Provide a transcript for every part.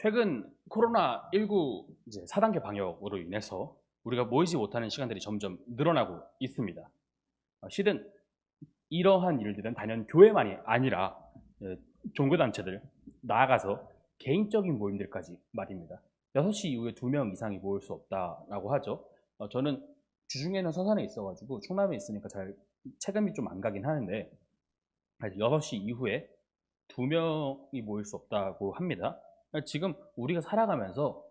최근 코로나19 이제 4단계 방역으로 인해서 우리가 모이지 못하는 시간들이 점점 늘어나고 있습니다. 어, 실은 이러한 일들은 단연 교회만이 아니라 예, 종교단체들 나아가서 개인적인 모임들까지 말입니다. 6시 이후에 2명 이상이 모일 수 없다라고 하죠. 어, 저는 주중에는 서산에 있어가지고 충남에 있으니까 잘 체감이 좀 안 가긴 하는데 6시 이후에 2명이 모일 수 없다고 합니다. 지금 우리가 살아가면서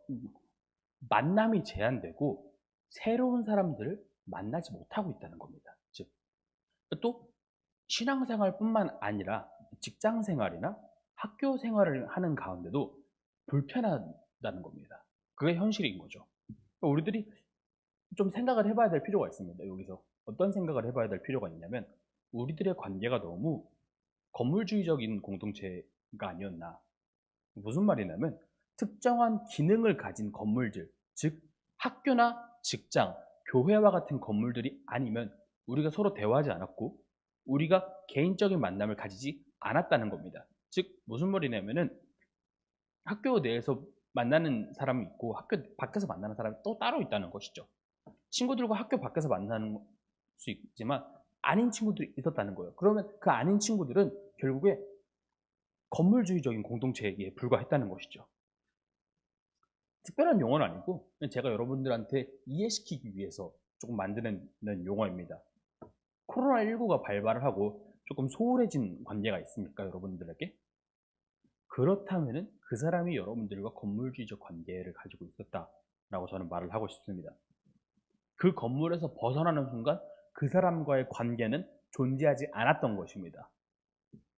만남이 제한되고 새로운 사람들을 만나지 못하고 있다는 겁니다. 즉, 또 신앙생활뿐만 아니라 직장생활이나 학교 생활을 하는 가운데도 불편하다는 겁니다. 그게 현실인 거죠. 그러니까 우리들이 좀 생각을 해봐야 될 필요가 있습니다. 여기서 어떤 생각을 해봐야 될 필요가 있냐면 우리들의 관계가 너무 건물주의적인 공동체가 아니었나. 무슨 말이냐면 특정한 기능을 가진 건물들, 즉 학교나 직장, 교회와 같은 건물들이 아니면 우리가 서로 대화하지 않았고 우리가 개인적인 만남을 가지지 않았다는 겁니다. 즉 무슨 말이냐면은 학교 내에서 만나는 사람이 있고 학교 밖에서 만나는 사람이 또 따로 있다는 것이죠. 친구들과 학교 밖에서 만나는 수 있지만 아닌 친구들이 있었다는 거예요. 그러면 그 아닌 친구들은 결국에 건물주의적인 공동체에 불과했다는 것이죠. 특별한 용어는 아니고 제가 여러분들한테 이해시키기 위해서 조금 만드는 용어입니다. 코로나19가 발발을 하고 조금 소홀해진 관계가 있습니까? 여러분들에게? 그렇다면 그 사람이 여러분들과 건물주의적 관계를 가지고 있었다라고 저는 말을 하고 싶습니다. 그 건물에서 벗어나는 순간 그 사람과의 관계는 존재하지 않았던 것입니다.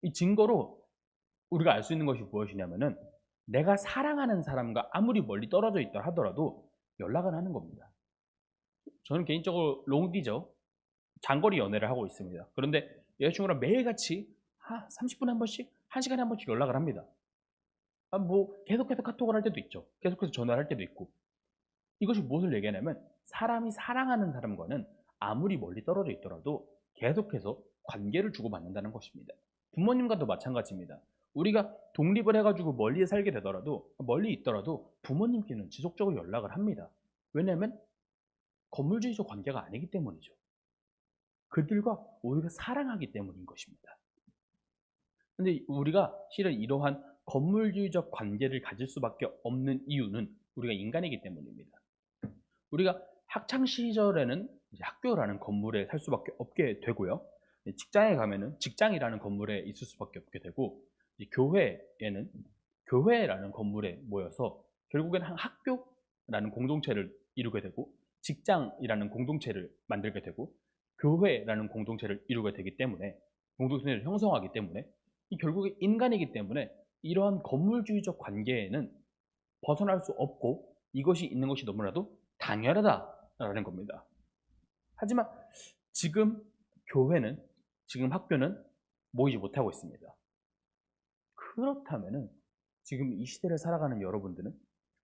이 증거로 우리가 알 수 있는 것이 무엇이냐면은 내가 사랑하는 사람과 아무리 멀리 떨어져 있다 하더라도 연락을 하는 겁니다. 저는 개인적으로 롱디죠. 장거리 연애를 하고 있습니다. 그런데 여자친구랑 매일같이 30분에 한 번씩, 1시간에 한 번씩 연락을 합니다. 아, 뭐 계속해서 카톡을 할 때도 있죠. 계속해서 전화를 할 때도 있고. 이것이 무엇을 얘기하냐면 사람이 사랑하는 사람과는 아무리 멀리 떨어져 있더라도 계속해서 관계를 주고받는다는 것입니다. 부모님과도 마찬가지입니다. 우리가 독립을 해가지고 멀리에 살게 되더라도 멀리 있더라도 부모님께는 지속적으로 연락을 합니다. 왜냐하면 건물주의적 관계가 아니기 때문이죠. 그들과 우리가 사랑하기 때문인 것입니다. 근데 우리가 실은 이러한 건물주의적 관계를 가질 수밖에 없는 이유는 우리가 인간이기 때문입니다. 우리가 학창 시절에는 학교라는 건물에 살 수밖에 없게 되고요. 직장에 가면은 직장이라는 건물에 있을 수밖에 없게 되고 교회에는 교회라는 건물에 모여서 결국엔 한 학교라는 공동체를 이루게 되고 직장이라는 공동체를 만들게 되고 교회라는 공동체를 이루게 되기 때문에 공동체를 형성하기 때문에 결국에 인간이기 때문에 이러한 건물주의적 관계에는 벗어날 수 없고 이것이 있는 것이 너무나도 당연하다라는 겁니다. 하지만 지금 교회는 지금 학교는 모이지 못하고 있습니다. 그렇다면 지금 이 시대를 살아가는 여러분들은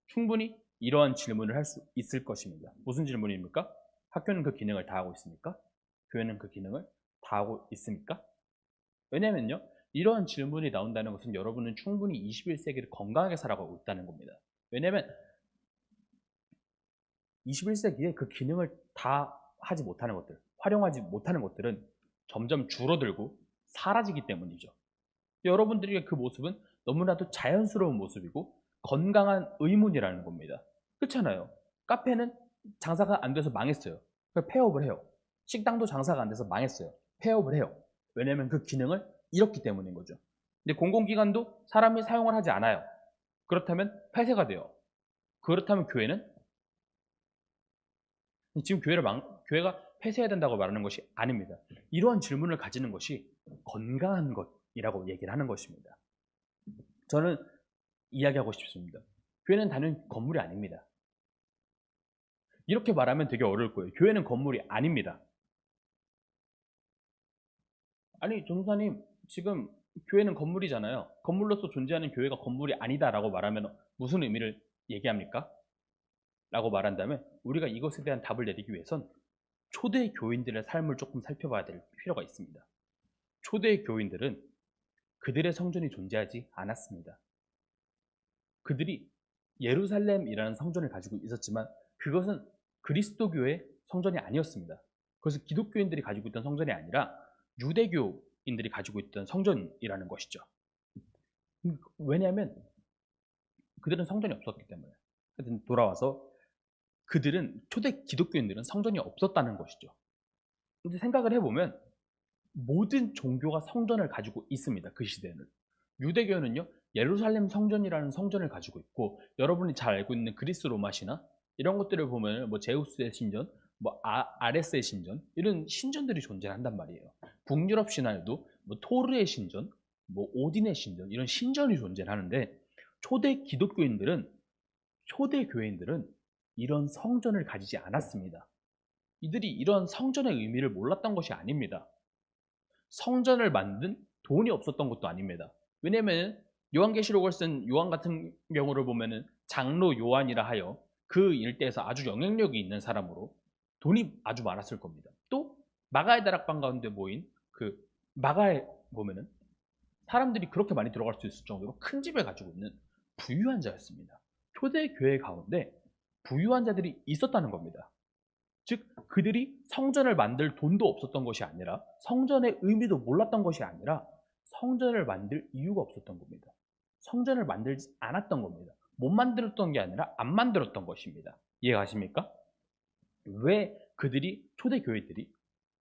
충분히 이러한 질문을 할 수 있을 것입니다. 무슨 질문입니까? 학교는 그 기능을 다 하고 있습니까? 교회는 그 기능을 다 하고 있습니까? 왜냐면요. 이러한 질문이 나온다는 것은 여러분은 충분히 21세기를 건강하게 살아가고 있다는 겁니다. 왜냐면 21세기에 그 기능을 다 하지 못하는 것들, 활용하지 못하는 것들은 점점 줄어들고 사라지기 때문이죠. 여러분들의 그 모습은 너무나도 자연스러운 모습이고 건강한 의문이라는 겁니다. 그렇잖아요. 카페는 장사가 안 돼서 망했어요. 폐업을 해요. 식당도 장사가 안 돼서 망했어요. 폐업을 해요. 왜냐하면 그 기능을 잃었기 때문인 거죠. 근데 공공기관도 사람이 사용을 하지 않아요. 그렇다면 폐쇄가 돼요. 그렇다면 교회는 지금 교회를 망, 교회가 폐쇄해야 된다고 말하는 것이 아닙니다. 이러한 질문을 가지는 것이 건강한 것 이라고 얘기를 하는 것입니다. 저는 이야기하고 싶습니다. 교회는 단연 건물이 아닙니다. 이렇게 말하면 되게 어려울 거예요. 교회는 건물이 아닙니다. 아니, 전사님, 지금 교회는 건물이잖아요. 건물로서 존재하는 교회가 건물이 아니다라고 말하면 무슨 의미를 얘기합니까? 라고 말한다면 우리가 이것에 대한 답을 내리기 위해선 초대 교인들의 삶을 조금 살펴봐야 될 필요가 있습니다. 초대 교인들은 그들의 성전이 존재하지 않았습니다. 그들이 예루살렘이라는 성전을 가지고 있었지만 그것은 그리스도교의 성전이 아니었습니다. 그것은 기독교인들이 가지고 있던 성전이 아니라 유대교인들이 가지고 있던 성전이라는 것이죠. 왜냐하면 그들은 성전이 없었기 때문에. 하여튼 돌아와서 그들은 초대 기독교인들은 성전이 없었다는 것이죠. 근데 생각을 해보면 모든 종교가 성전을 가지고 있습니다. 그 시대에는. 유대교는요, 예루살렘 성전이라는 성전을 가지고 있고, 여러분이 잘 알고 있는 그리스 로마시나 이런 것들을 보면 뭐 제우스의 신전, 뭐 아, 아레스의 신전 이런 신전들이 존재한단 말이에요. 북유럽 신화에도 뭐 토르의 신전, 뭐 오딘의 신전 이런 신전이 존재하는데 초대 기독교인들은 초대 교인들은 이런 성전을 가지지 않았습니다. 이들이 이런 성전의 의미를 몰랐던 것이 아닙니다. 성전을 만든 돈이 없었던 것도 아닙니다. 왜냐하면 요한계시록을 쓴 요한 같은 경우를 보면은 장로 요한이라 하여 그 일대에서 아주 영향력이 있는 사람으로 돈이 아주 많았을 겁니다. 또 마가의 다락방 가운데 모인 그 마가에 보면은 사람들이 그렇게 많이 들어갈 수 있을 정도로 큰 집을 가지고 있는 부유한 자였습니다. 초대 교회 가운데 부유한 자들이 있었다는 겁니다. 즉 그들이 성전을 만들 돈도 없었던 것이 아니라 성전의 의미도 몰랐던 것이 아니라 성전을 만들 이유가 없었던 겁니다. 성전을 만들지 않았던 겁니다. 못 만들었던 게 아니라 안 만들었던 것입니다. 이해가십니까? 왜 그들이 초대 교회들이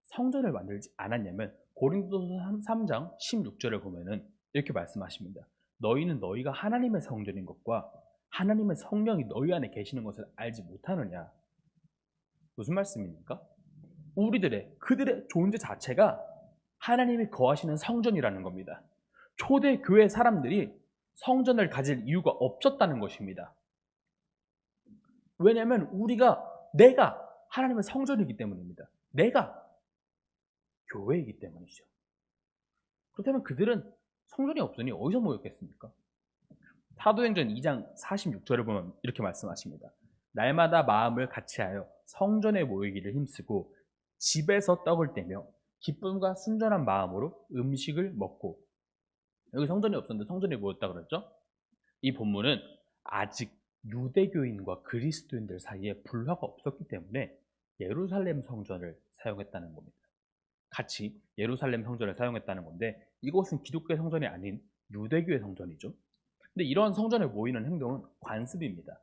성전을 만들지 않았냐면 고린도서 3장 16절을 보면은 이렇게 말씀하십니다. 너희는 너희가 하나님의 성전인 것과 하나님의 성령이 너희 안에 계시는 것을 알지 못하느냐? 무슨 말씀입니까? 우리들의 그들의 존재 자체가 하나님이 거하시는 성전이라는 겁니다. 초대 교회 사람들이 성전을 가질 이유가 없었다는 것입니다. 왜냐하면 우리가 내가 하나님의 성전이기 때문입니다. 내가 교회이기 때문이죠. 그렇다면 그들은 성전이 없으니 어디서 모였겠습니까? 사도행전 2장 46절을 보면 이렇게 말씀하십니다. 날마다 마음을 같이하여 성전에 모이기를 힘쓰고 집에서 떡을 떼며 기쁨과 순전한 마음으로 음식을 먹고 여기 성전이 없었는데 성전에 모였다 그랬죠? 이 본문은 아직 유대교인과 그리스도인들 사이에 불화가 없었기 때문에 예루살렘 성전을 사용했다는 겁니다. 같이 예루살렘 성전을 사용했다는 건데 이곳은 기독교의 성전이 아닌 유대교의 성전이죠. 근데 이런 성전에 모이는 행동은 관습입니다.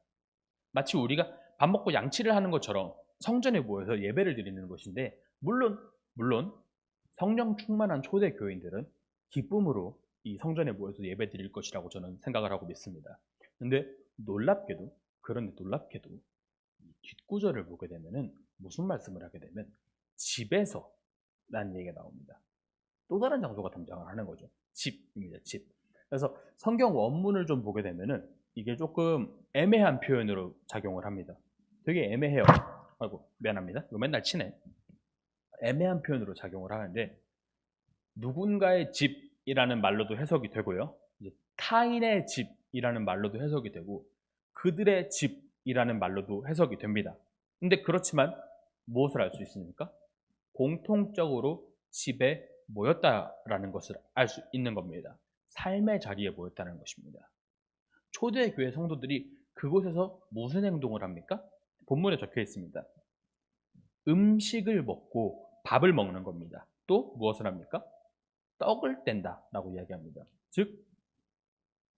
마치 우리가 밥 먹고 양치를 하는 것처럼 성전에 모여서 예배를 드리는 것인데 물론 물론 성령 충만한 초대 교인들은 기쁨으로 이 성전에 모여서 예배 드릴 것이라고 저는 생각을 하고 믿습니다. 근데 놀랍게도 그런데 놀랍게도 뒷구절을 보게 되면은 무슨 말씀을 하게 되면 집에서 라는 얘기가 나옵니다. 또 다른 장소가 등장을 하는 거죠. 집입니다. 집. 그래서 성경 원문을 좀 보게 되면은 이게 조금 애매한 표현으로 작용을 합니다. 되게 애매해요. 아이고, 미안합니다. 이거 맨날 치네. 애매한 표현으로 작용을 하는데 누군가의 집이라는 말로도 해석이 되고요. 타인의 집이라는 말로도 해석이 되고 그들의 집이라는 말로도 해석이 됩니다. 근데 그렇지만 무엇을 알 수 있습니까? 공통적으로 집에 모였다라는 것을 알 수 있는 겁니다. 삶의 자리에 모였다는 것입니다. 초대교회 성도들이 그곳에서 무슨 행동을 합니까? 본문에 적혀 있습니다. 음식을 먹고 밥을 먹는 겁니다. 또 무엇을 합니까? 떡을 뗀다 라고 이야기합니다. 즉,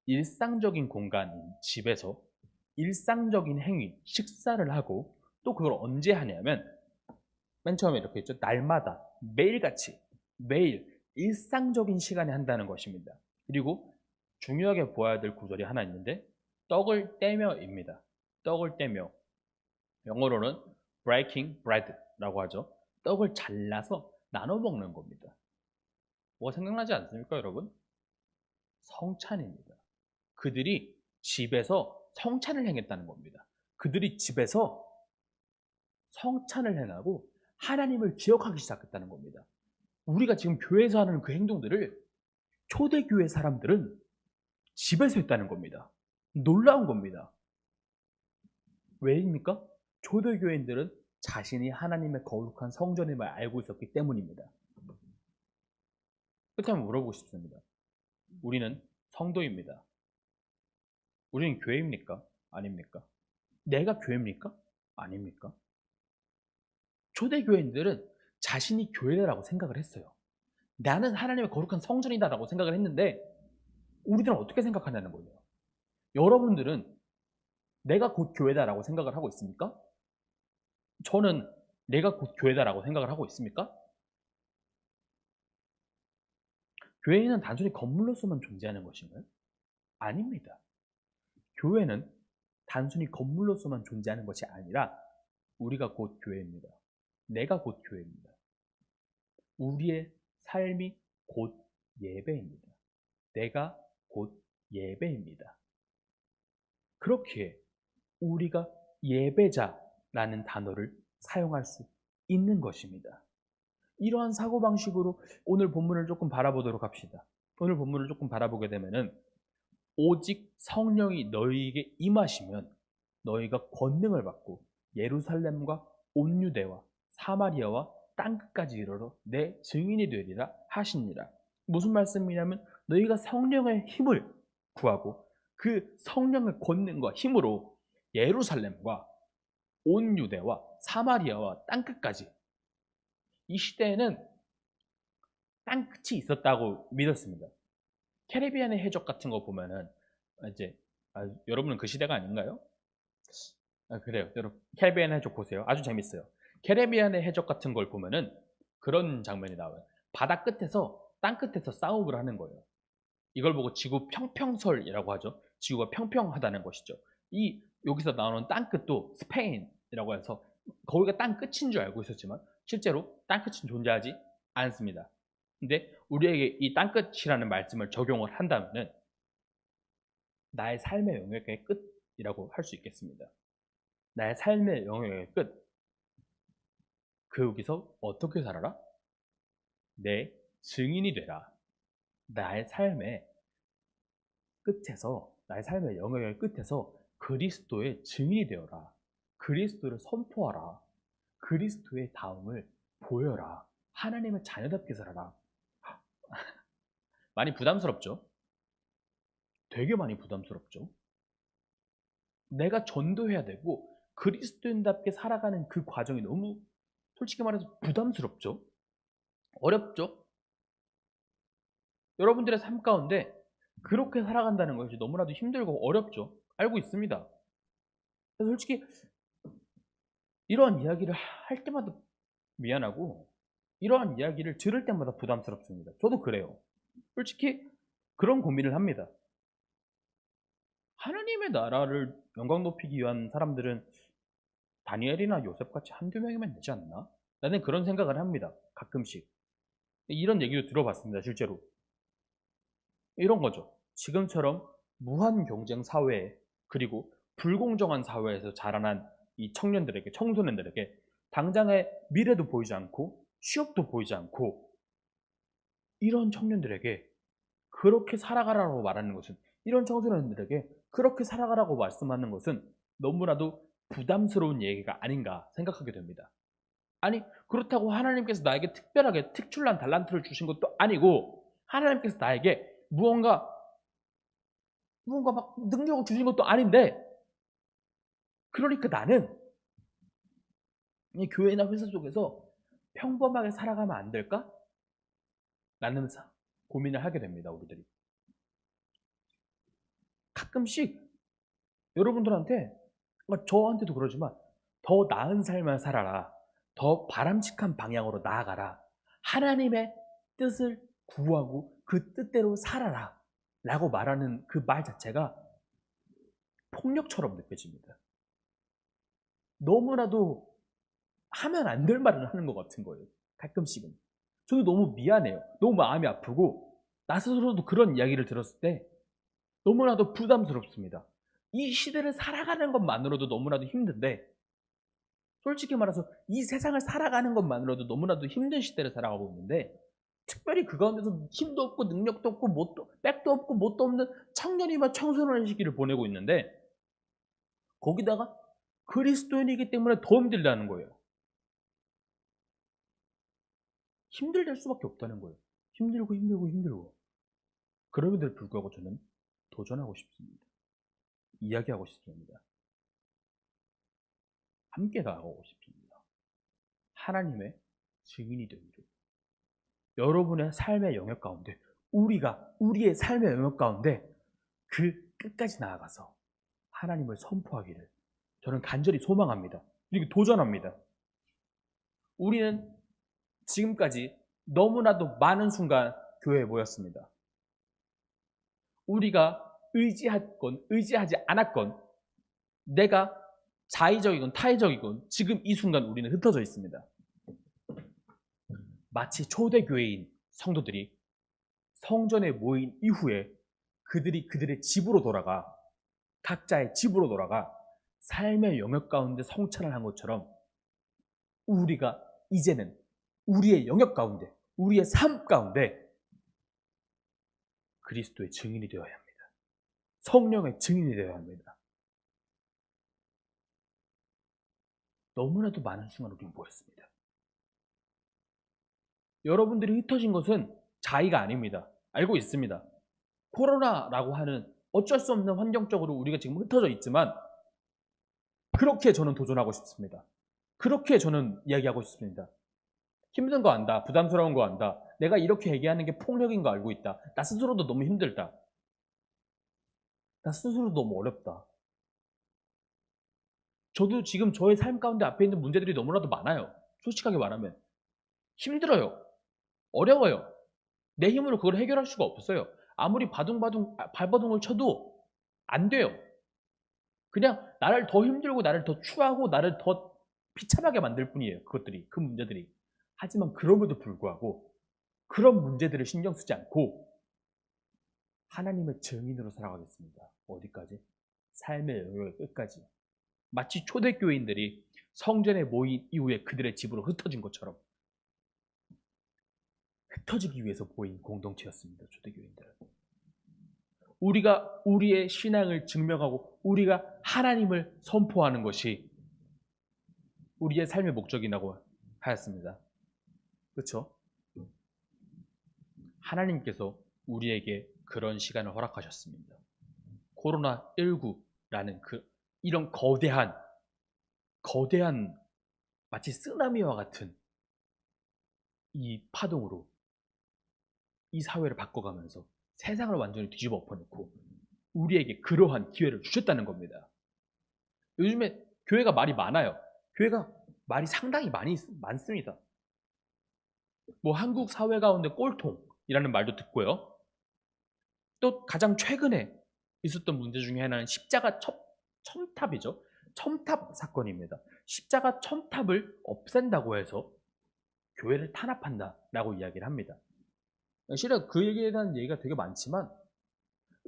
일상적인 공간인 집에서 일상적인 행위, 식사를 하고 또 그걸 언제 하냐면 맨 처음에 이렇게 했죠. 날마다, 매일같이, 매일 일상적인 시간에 한다는 것입니다. 그리고 중요하게 보아야 될 구절이 하나 있는데 떡을 떼며입니다. 떡을 떼며 영어로는 breaking bread라고 하죠. 떡을 잘라서 나눠 먹는 겁니다. 뭐가 생각나지 않습니까, 여러분? 성찬입니다. 그들이 집에서 성찬을 행했다는 겁니다. 그들이 집에서 성찬을 행하고 하나님을 기억하기 시작했다는 겁니다. 우리가 지금 교회에서 하는 그 행동들을 초대교회 사람들은 집에서 했다는 겁니다. 놀라운 겁니다. 왜입니까? 초대교인들은 자신이 하나님의 거룩한 성전임을 알고 있었기 때문입니다. 그렇다면 물어보고 싶습니다. 우리는 성도입니다. 우리는 교회입니까? 아닙니까? 내가 교회입니까? 아닙니까? 초대교회인들은 자신이 교회라고 생각을 했어요. 나는 하나님의 거룩한 성전이다라고 생각을 했는데 우리들은 어떻게 생각하냐는 거예요. 여러분들은 내가 곧 교회다라고 생각을 하고 있습니까? 저는 내가 곧 교회다라고 생각을 하고 있습니까? 교회는 단순히 건물로서만 존재하는 것인가요? 아닙니다. 교회는 단순히 건물로서만 존재하는 것이 아니라 우리가 곧 교회입니다. 내가 곧 교회입니다. 우리의 삶이 곧 예배입니다. 내가 곧 예배입니다. 그렇게 우리가 예배자 라는 단어를 사용할 수 있는 것입니다. 이러한 사고방식으로 오늘 본문을 조금 바라보도록 합시다. 오늘 본문을 조금 바라보게 되면은 오직 성령이 너희에게 임하시면 너희가 권능을 받고 예루살렘과 온 유대와 사마리아와 땅끝까지 이르러 내 증인이 되리라 하시니라. 무슨 말씀이냐면 너희가 성령의 힘을 구하고 그 성령의 권능과 힘으로 예루살렘과 온 유대와 사마리아와 땅끝까지 이 시대에는 땅끝이 있었다고 믿었습니다. 캐리비안의 해적 같은 거 보면은 이제 아, 여러분은 그 시대가 아닌가요? 아, 그래요. 여러분 캐리비안 해적 보세요. 아주 재밌어요. 캐리비안의 해적 같은 걸 보면은 그런 장면이 나와요. 바다 끝에서 땅 끝에서 싸움을 하는 거예요. 이걸 보고 지구 평평설이라고 하죠. 지구가 평평하다는 것이죠. 이 여기서 나오는 땅 끝도 스페인이라고 해서 거기가 땅 끝인 줄 알고 있었지만 실제로 땅 끝은 존재하지 않습니다. 근데 우리에게 이 땅 끝이라는 말씀을 적용을 한다면은 나의 삶의 영역의 끝이라고 할 수 있겠습니다. 나의 삶의 영역의 끝. 그 여기서 어떻게 살아라? 내 증인이 되라. 나의 삶의 끝에서, 나의 삶의 영역의 끝에서 그리스도의 증인이 되어라. 그리스도를 선포하라. 그리스도의 다음을 보여라. 하나님의 자녀답게 살아라. 많이 부담스럽죠? 되게 많이 부담스럽죠? 내가 전도해야 되고 그리스도인답게 살아가는 그 과정이 너무 솔직히 말해서 부담스럽죠? 어렵죠? 여러분들의 삶 가운데 그렇게 살아간다는 것이 너무나도 힘들고 어렵죠? 알고 있습니다. 솔직히 이러한 이야기를 할 때마다 미안하고 이러한 이야기를 들을 때마다 부담스럽습니다. 저도 그래요. 솔직히 그런 고민을 합니다. 하나님의 나라를 영광 높이기 위한 사람들은 다니엘이나 요셉같이 한두 명이면 되지 않나? 나는 그런 생각을 합니다. 가끔씩. 이런 얘기도 들어봤습니다. 실제로. 이런 거죠. 지금처럼 무한 경쟁 사회 그리고 불공정한 사회에서 자라난 이 청년들에게 청소년들에게 당장의 미래도 보이지 않고 취업도 보이지 않고 이런 청년들에게 그렇게 살아가라고 말하는 것은 이런 청소년들에게 그렇게 살아가라고 말씀하는 것은 너무나도 부담스러운 얘기가 아닌가 생각하게 됩니다. 아니 그렇다고 하나님께서 나에게 특별하게 특출난 달란트를 주신 것도 아니고 하나님께서 나에게 무언가 무언가 막 능력을 주신 것도 아닌데 그러니까 나는 이 교회나 회사 속에서 평범하게 살아가면 안 될까? 라는 고민을 하게 됩니다, 우리들이. 가끔씩 여러분들한테, 그러니까 저한테도 그러지만 더 나은 삶을 살아라. 더 바람직한 방향으로 나아가라. 하나님의 뜻을 구하고 그 뜻대로 살아라. 라고 말하는 그 말 자체가 폭력처럼 느껴집니다. 너무나도 하면 안 될 말을 하는 것 같은 거예요. 가끔씩은. 저도 너무 미안해요. 너무 마음이 아프고, 나 스스로도 그런 이야기를 들었을 때 너무나도 부담스럽습니다. 이 시대를 살아가는 것만으로도 너무나도 힘든데, 솔직히 말해서 이 세상을 살아가는 것만으로도 너무나도 힘든 시대를 살아가고 있는데, 특별히 그 가운데서 힘도 없고 능력도 없고 못도 백도 없고 못도 없는 청년이며 청소년의 시기를 보내고 있는데 거기다가 그리스도인이기 때문에 더 힘들다는 거예요. 힘들될 수밖에 없다는 거예요. 힘들고 힘들고 힘들고. 그럼에도 불구하고 저는 도전하고 싶습니다. 이야기하고 싶습니다. 함께 나가고 싶습니다. 하나님의 증인이 되기를. 여러분의 삶의 영역 가운데, 우리가, 우리의 삶의 영역 가운데 그 끝까지 나아가서 하나님을 선포하기를 저는 간절히 소망합니다. 그리고 도전합니다. 우리는 지금까지 너무나도 많은 순간 교회에 모였습니다. 우리가 의지했건 의지하지 않았건 내가 자의적이건 타의적이건 지금 이 순간 우리는 흩어져 있습니다. 마치 초대교회인 성도들이 성전에 모인 이후에 그들이 그들의 집으로 돌아가 각자의 집으로 돌아가 삶의 영역 가운데 성찬을 한 것처럼 우리가 이제는 우리의 영역 가운데 우리의 삶 가운데 그리스도의 증인이 되어야 합니다. 성령의 증인이 되어야 합니다. 너무나도 많은 순간 우리 모였습니다. 여러분들이 흩어진 것은 자의가 아닙니다. 알고 있습니다. 코로나라고 하는 어쩔 수 없는 환경적으로 우리가 지금 흩어져 있지만 그렇게 저는 도전하고 싶습니다. 그렇게 저는 이야기하고 싶습니다. 힘든 거 안다. 부담스러운 거 안다. 내가 이렇게 얘기하는 게 폭력인 거 알고 있다. 나 스스로도 너무 힘들다. 나 스스로도 너무 어렵다. 저도 지금 저의 삶 가운데 앞에 있는 문제들이 너무나도 많아요. 솔직하게 말하면. 힘들어요. 어려워요. 내 힘으로 그걸 해결할 수가 없어요. 아무리 바둥바둥, 아, 발버둥을 쳐도 안 돼요. 그냥 나를 더 힘들고 나를 더 추하고 나를 더 비참하게 만들 뿐이에요. 그것들이, 그 문제들이. 하지만 그럼에도 불구하고 그런 문제들을 신경 쓰지 않고 하나님의 증인으로 살아가겠습니다. 어디까지? 삶의 영역의 끝까지. 마치 초대교인들이 성전에 모인 이후에 그들의 집으로 흩어진 것처럼 흩어지기 위해서 모인 공동체였습니다. 초대교인들은. 우리가 우리의 신앙을 증명하고 우리가 하나님을 선포하는 것이 우리의 삶의 목적이라고 하였습니다. 그렇죠? 하나님께서 우리에게 그런 시간을 허락하셨습니다. 코로나19라는 그 이런 거대한 거대한 마치 쓰나미와 같은 이 파동으로 이 사회를 바꿔가면서 세상을 완전히 뒤집어 엎어놓고 우리에게 그러한 기회를 주셨다는 겁니다. 요즘에 교회가 말이 많아요. 교회가 말이 상당히 많이 많습니다. 뭐 한국 사회 가운데 꼴통이라는 말도 듣고요. 또 가장 최근에 있었던 문제 중에 하나는 십자가 첨, 첨탑이죠. 첨탑 사건입니다. 십자가 첨탑을 없앤다고 해서 교회를 탄압한다라고 이야기를 합니다. 실은 그 얘기에 대한 얘기가 되게 많지만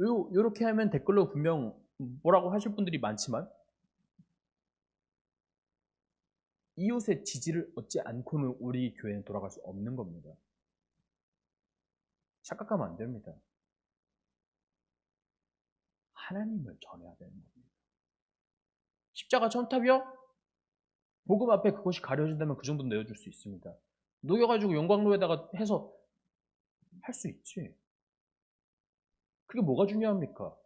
요, 요렇게 하면 댓글로 분명 뭐라고 하실 분들이 많지만 이웃의 지지를 얻지 않고는 우리 교회는 돌아갈 수 없는 겁니다. 착각하면 안 됩니다. 하나님을 전해야 되는 겁니다. 십자가 천탑이요? 복음 앞에 그것이 가려진다면 그 정도 내어줄 수 있습니다. 녹여가지고 영광로에다가 해서 할 수 있지. 그게 뭐가 중요합니까?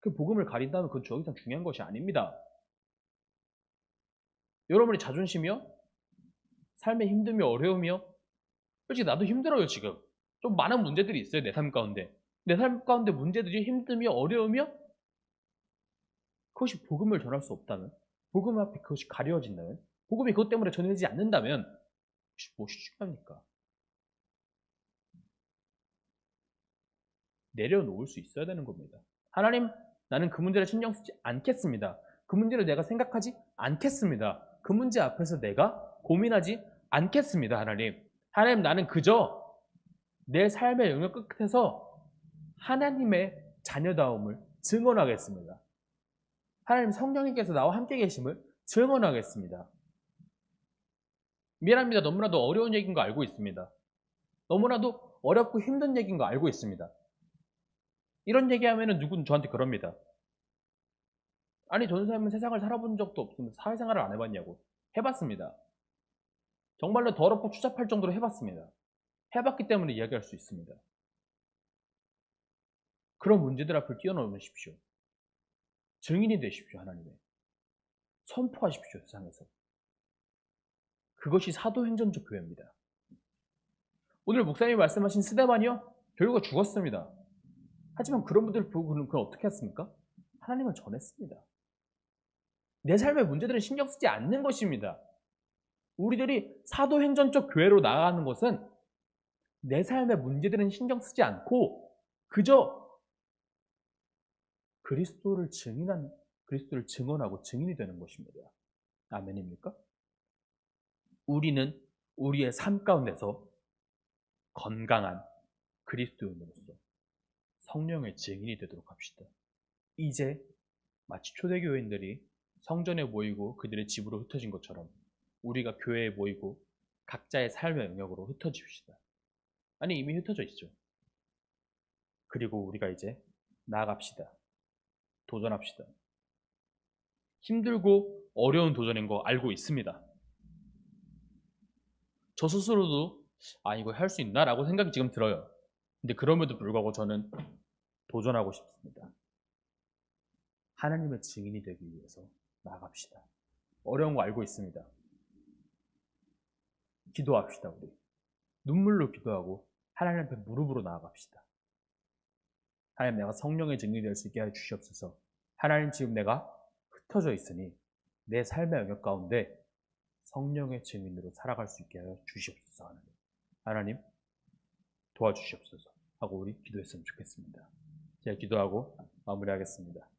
그 복음을 가린다면 그건 더 이상 중요한 것이 아닙니다. 여러분의 자존심이요? 삶의 힘듦이 어려움이요? 솔직히 나도 힘들어요, 지금. 좀 많은 문제들이 있어요, 내 삶 가운데. 내 삶 가운데 문제들이 힘듦이 어려움이요? 그것이 복음을 전할 수 없다면, 복음 앞에 그것이 가려진다면, 복음이 그것 때문에 전해지지 않는다면, 무엇이 중요합니까? 내려놓을 수 있어야 되는 겁니다. 하나님, 나는 그 문제를 신경 쓰지 않겠습니다. 그 문제를 내가 생각하지 않겠습니다. 그 문제 앞에서 내가 고민하지 않겠습니다, 하나님. 하나님, 나는 그저 내 삶의 영역 끝에서 하나님의 자녀다움을 증언하겠습니다. 하나님 성령님께서 나와 함께 계심을 증언하겠습니다. 미안합니다. 너무나도 어려운 얘기인 거 알고 있습니다. 너무나도 어렵고 힘든 얘기인 거 알고 있습니다. 이런 얘기하면 누군 저한테 그럽니다. 아니, 전사님은 세상을 살아본 적도 없으면서 사회생활을 안 해봤냐고. 해봤습니다. 정말로 더럽고 추잡할 정도로 해봤습니다. 해봤기 때문에 이야기할 수 있습니다. 그런 문제들 앞을 뛰어넘으십시오. 증인이 되십시오, 하나님의. 선포하십시오, 세상에서. 그것이 사도행전적 교회입니다. 오늘 목사님이 말씀하신 스데반이요? 결국 죽었습니다. 하지만 그런 분들 보고 그는 그걸 어떻게 했습니까? 하나님을 전했습니다. 내 삶의 문제들을 신경 쓰지 않는 것입니다. 우리들이 사도행전적 교회로 나아가는 것은 내 삶의 문제들은 신경 쓰지 않고 그저 그리스도를 증인한 그리스도를 증언하고 증인이 되는 것입니다. 아멘입니까? 우리는 우리의 삶 가운데서 건강한 그리스도인으로서 성령의 증인이 되도록 합시다. 이제 마치 초대교회인들이 성전에 모이고 그들의 집으로 흩어진 것처럼 우리가 교회에 모이고 각자의 삶의 영역으로 흩어집시다. 아니 이미 흩어져 있죠. 그리고 우리가 이제 나아갑시다. 도전합시다. 힘들고 어려운 도전인 거 알고 있습니다. 저 스스로도 아 이거 할 수 있나라고 생각이 지금 들어요. 근데 그럼에도 불구하고 저는 도전하고 싶습니다. 하나님의 증인이 되기 위해서 나아갑시다. 어려운 거 알고 있습니다. 기도합시다, 우리. 눈물로 기도하고 하나님 앞에 무릎으로 나아갑시다. 하나님 내가 성령의 증인이 될 수 있게 해 주시옵소서. 하나님 지금 내가 흩어져 있으니 내 삶의 영역 가운데 성령의 증인으로 살아갈 수 있게 하여 주시옵소서. 하나님. 하나님 도와주시옵소서. 하고 우리 기도했으면 좋겠습니다. 제가 기도하고 마무리하겠습니다.